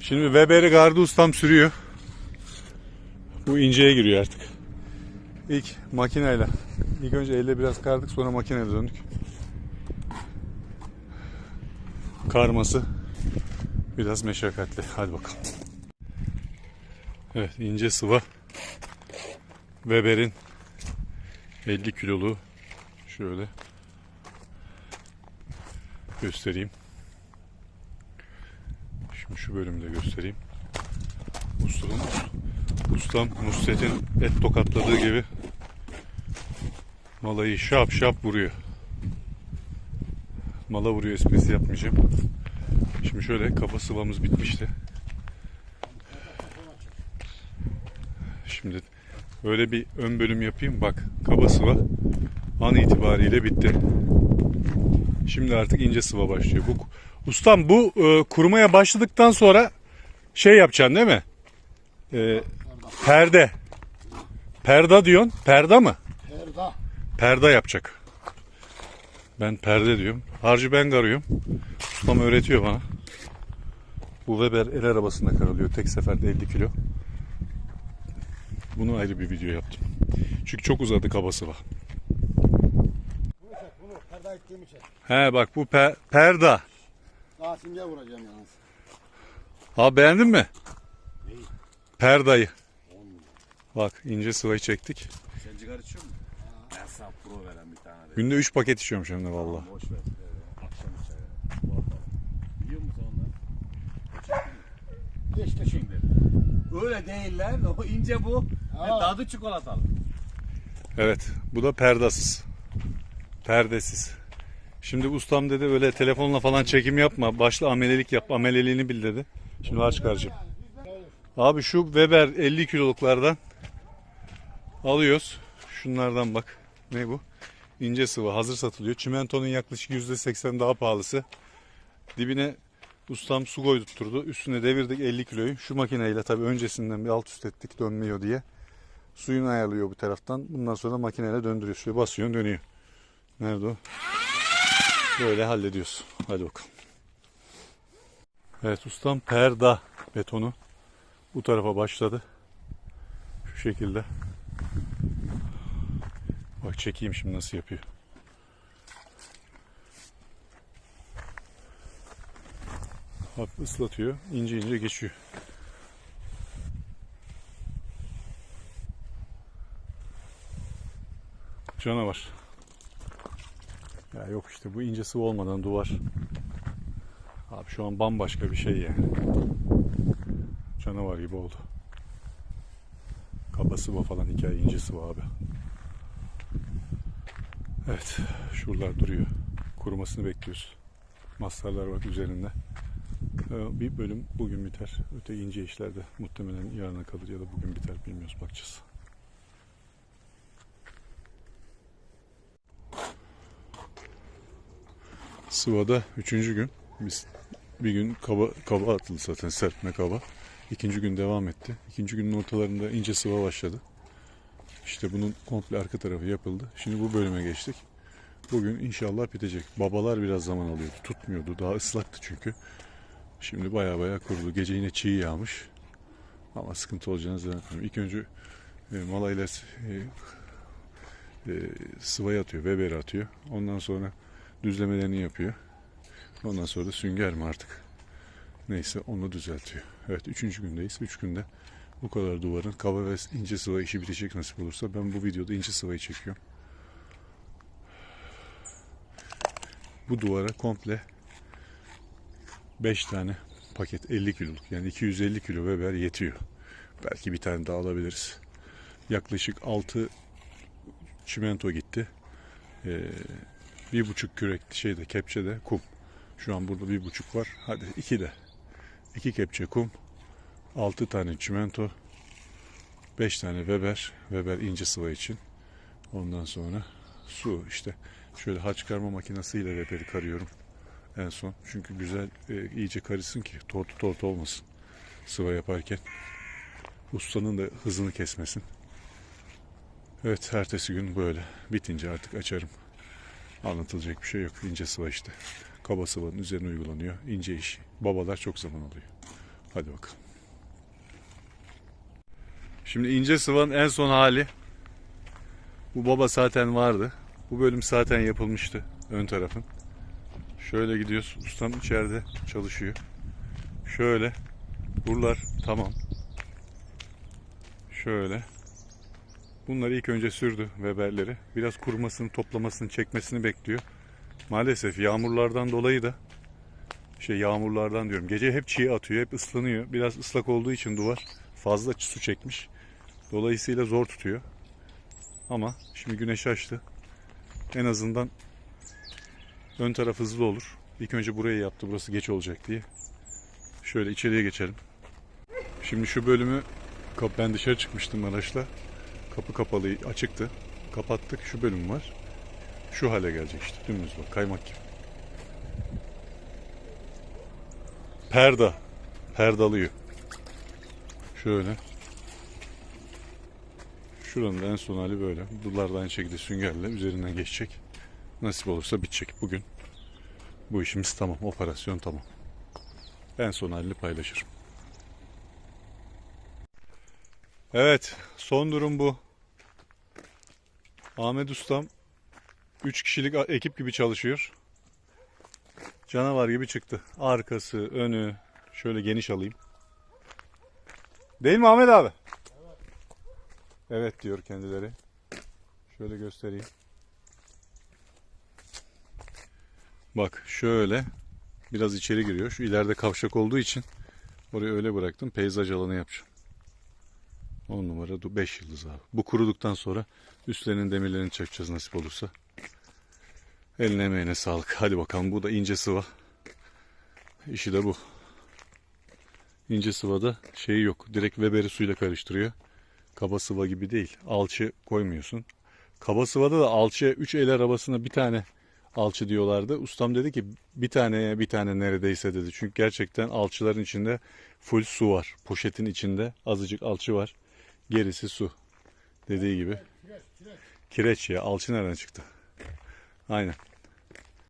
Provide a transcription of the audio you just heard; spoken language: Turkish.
Şimdi Weber'i gardı ustam sürüyor. Bu inceye giriyor artık. İlk makineyle. İlk önce elle biraz kardık sonra makineyle döndük. Karması biraz meşakkatli. Hadi bakalım. Evet ince sıva. Weber'in 50 kilolu şöyle göstereyim. Şimdi şu bölümde göstereyim. Ustam, ustam Nusret'in et tokatladığı gibi malayı şap şap vuruyor. Mala vuruyor esprisi yapmayacağım. Şimdi şöyle kafa sıvamız bitmişti. Şimdi öyle bir ön bölüm yapayım. Bak kaba sıva an itibariyle bitti. Şimdi artık ince sıva başlıyor. Bu ustam bu e, kurumaya başladıktan sonra şey yapacaksın değil mi? E, perde. Perda diyorsun. Perda mı? Erda. Perda yapacak. Ben perde diyorum. Harcı ben karıyorum. Ustam öğretiyor bana. Bu Weber el arabasında karılıyor. Tek seferde 50 kilo. Bunu ayrı bir video yaptım. Çünkü çok uzadı kabası var. Perda ettiğimi çek. He bak bu pe- perda. Daha simge vuracağım yalnız. Ha beğendin mi? Perdayı. Bak ince sıvayı çektik. Sen sigara içiyor musun? Ben sana pro veren bir tane de. Günde 3 paket içiyorum şimdi valla. Boş ver. Ee, Akşam içer. Biliyor musun onları? İşte şimdi. Öyle değil lan. O ince bu. Aa. tadı çikolatalı. Evet bu da perdasız. Perdesiz. Şimdi ustam dedi öyle telefonla falan çekim yapma. Başla amelelik yap. Ameleliğini bil dedi. Şimdi var çıkaracağım. Abi şu Weber 50 kiloluklardan alıyoruz. Şunlardan bak. Ne bu? İnce sıvı hazır satılıyor. Çimentonun yaklaşık %80 daha pahalısı. Dibine ustam su koydurtturdu. Üstüne devirdik 50 kiloyu. Şu makineyle tabii öncesinden bir alt üst ettik dönmüyor diye. Suyunu ayarlıyor bu taraftan. Bundan sonra makineyle döndürüyor. Şöyle basıyorsun dönüyor. Nerede o? Böyle hallediyoruz. Hadi bakalım. Evet ustam perda betonu bu tarafa başladı. Şu şekilde. Bak çekeyim şimdi nasıl yapıyor. Hafif ıslatıyor. ince ince geçiyor. Canavar. Ya yok işte bu ince sıvı olmadan duvar. Abi şu an bambaşka bir şey yani. Canavar gibi oldu. Kaba sıvı falan hikaye ince sıvı abi. Evet şuralar duruyor. Kurumasını bekliyoruz. Mastarlar bak üzerinde. Ee, Bir bölüm bugün biter. Öte ince işlerde muhtemelen yarına kalır ya da bugün biter bilmiyoruz bakacağız. Sıvada üçüncü gün. Biz bir gün kaba, kaba atıldı zaten serpme kaba. İkinci gün devam etti. İkinci günün ortalarında ince sıva başladı. İşte bunun komple arka tarafı yapıldı. Şimdi bu bölüme geçtik. Bugün inşallah bitecek. Babalar biraz zaman alıyordu. Tutmuyordu. Daha ıslaktı çünkü. Şimdi baya baya kurudu. Gece yine çiğ yağmış. Ama sıkıntı olacağını zannetmiyorum. İlk önce e, malayla e, e, sıvayı atıyor. Weber atıyor. Ondan sonra düzlemelerini yapıyor. Ondan sonra da sünger mi artık? Neyse onu düzeltiyor. Evet üçüncü gündeyiz. Üç günde bu kadar duvarın kaba ve ince sıva işi bitecek nasip olursa ben bu videoda ince sıvayı çekiyorum. Bu duvara komple 5 tane paket 50 kiloluk yani 250 kilo Weber yetiyor. Belki bir tane daha alabiliriz. Yaklaşık 6 çimento gitti. Ee, bir buçuk kürek şeyde kepçede kum. Şu an burada bir buçuk var. Hadi iki de. İki kepçe kum. Altı tane çimento. Beş tane Weber. Weber ince sıva için. Ondan sonra su işte. Şöyle haç çıkarma makinesiyle Weber'i karıyorum. En son. Çünkü güzel e, iyice karısın ki tortu tortu olmasın. Sıva yaparken. Ustanın da hızını kesmesin. Evet ertesi gün böyle. Bitince artık açarım. Anlatılacak bir şey yok. İnce sıva işte. Kaba sıvanın üzerine uygulanıyor. İnce iş. Babalar çok zaman alıyor. Hadi bakalım. Şimdi ince sıvanın en son hali. Bu baba zaten vardı. Bu bölüm zaten yapılmıştı. Ön tarafın. Şöyle gidiyoruz. Ustam içeride çalışıyor. Şöyle. Buralar tamam. Şöyle. Bunları ilk önce sürdü Weber'leri. Biraz kurumasını, toplamasını, çekmesini bekliyor. Maalesef yağmurlardan dolayı da şey yağmurlardan diyorum. Gece hep çiğ atıyor, hep ıslanıyor. Biraz ıslak olduğu için duvar fazla su çekmiş. Dolayısıyla zor tutuyor. Ama şimdi güneş açtı. En azından ön taraf hızlı olur. İlk önce burayı yaptı. Burası geç olacak diye. Şöyle içeriye geçelim. Şimdi şu bölümü ben dışarı çıkmıştım araçla. Kapı kapalı açıktı. Kapattık. Şu bölüm var. Şu hale gelecek işte. Dümdüz bak kaymak gibi. Perda. Perdalıyor. Şöyle. Şuranın en son hali böyle. Bunlar da aynı şekilde süngerle üzerinden geçecek. Nasip olursa bitecek. Bugün bu işimiz tamam. Operasyon tamam. En son halini paylaşırım. Evet. Son durum bu. Ahmet Ustam 3 kişilik ekip gibi çalışıyor. Canavar gibi çıktı. Arkası, önü şöyle geniş alayım. Değil mi Ahmet abi? Evet diyor kendileri. Şöyle göstereyim. Bak şöyle biraz içeri giriyor. Şu ileride kavşak olduğu için orayı öyle bıraktım. Peyzaj alanı yapacağım. 10 numara 5 yıldız abi. Bu kuruduktan sonra üstlerinin demirlerini çakacağız nasip olursa. Eline emeğine sağlık. Hadi bakalım bu da ince sıva. İşi de bu. İnce sıvada şeyi yok. Direkt Weber'i suyla karıştırıyor. Kaba sıva gibi değil. Alçı koymuyorsun. Kaba sıvada da alçı 3 el arabasına bir tane alçı diyorlardı. Ustam dedi ki bir taneye bir tane neredeyse dedi. Çünkü gerçekten alçıların içinde full su var. Poşetin içinde azıcık alçı var. Gerisi su. Dediği gibi. Kireç ya. Alçı nereden çıktı? Aynen.